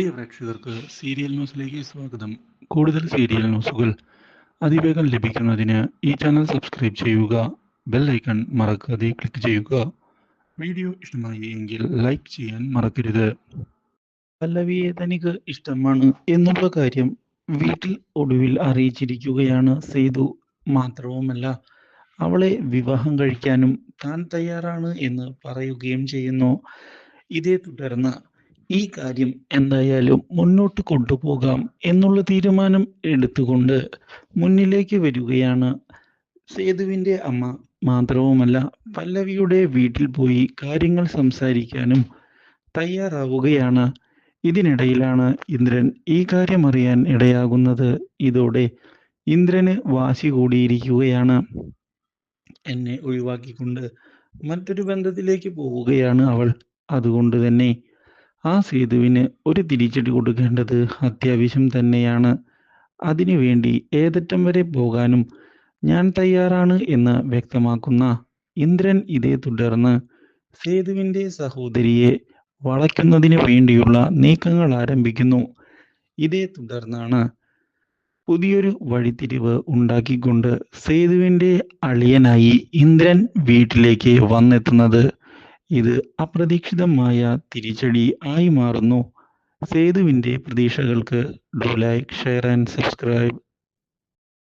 പ്രിയ പ്രേക്ഷകർക്ക് സീരിയൽ ന്യൂസിലേക്ക് സ്വാഗതം. കൂടുതൽ സീരിയൽ ന്യൂസുകൾ അതിവേഗം ലഭിക്കുന്നതിന് ഈ ചാനൽ സബ്സ്ക്രൈബ് ചെയ്യുക ബെൽ ഐക്കൺ മറക്കാതെ ക്ലിക്ക് ചെയ്യുക. വീഡിയോ ഇഷ്ടമായി എങ്കിൽ ലൈക്ക് ചെയ്യാൻ മറക്കരുത്. പല്ലവിയെ തനിക്ക് ഇഷ്ടമാണ് എന്നുള്ള കാര്യം വീട്ടിൽ ഒടുവിൽ അറിയിച്ചിരിക്കുകയാണ് സേതു. മാത്രവുമല്ല അവളെ വിവാഹം കഴിക്കാനും താൻ തയ്യാറാണ് എന്ന് പറയുകയും ചെയ്യുന്നു. ഇതേ തുടർന്ന് ഈ കാര്യം എന്തായാലും മുന്നോട്ട് കൊണ്ടുപോകാം എന്നുള്ള തീരുമാനം എടുത്തുകൊണ്ട് മുന്നിലേക്ക് വരികയാണ്. സേതുവിന്റെ അമ്മ മാത്രവുമല്ല പല്ലവിയുടെ വീട്ടിൽ പോയി കാര്യങ്ങൾ സംസാരിക്കാനും തയ്യാറാവുകയാണ്. ഇതിനിടയിലാണ് ഇന്ദ്രൻ ഈ കാര്യം അറിയാൻ ഇടയാകുന്നത്. ഇതോടെ ഇന്ദ്രന് വാശി കൂടിയിരിക്കുകയാണ്. എന്നെ ഒഴിവാക്കിക്കൊണ്ട് മറ്റൊരു ബന്ധത്തിലേക്ക് പോവുകയാണ് അവൾ. അതുകൊണ്ട് തന്നെ ആ സേതുവിന് ഒരു തിരിച്ചടി കൊടുക്കേണ്ടത് അത്യാവശ്യം തന്നെയാണ്. അതിനുവേണ്ടി ഏതറ്റം വരെ പോകാനും ഞാൻ തയ്യാറാണ് എന്ന് വ്യക്തമാക്കുന്ന ഇന്ദ്രൻ ഇതേ തുടർന്ന് സേതുവിന്റെ സഹോദരിയെ വളയ്ക്കുന്നതിന് വേണ്ടിയുള്ള നീക്കങ്ങൾ ആരംഭിക്കുന്നു. ഇതേ തുടർന്നാണ് പുതിയൊരു വഴിത്തിരിവ് ഉണ്ടാക്കിക്കൊണ്ട് സേതുവിന്റെ അളിയനായി ഇന്ദ്രൻ വീട്ടിലേക്ക് വന്നെത്തുന്നത്. ഇത് അപ്രതീക്ഷിതമായ തിരിച്ചടി ആയി മാറുന്നു. സേതുവിന്റെ പ്രതീക്ഷകൾക്ക് do like share and subscribe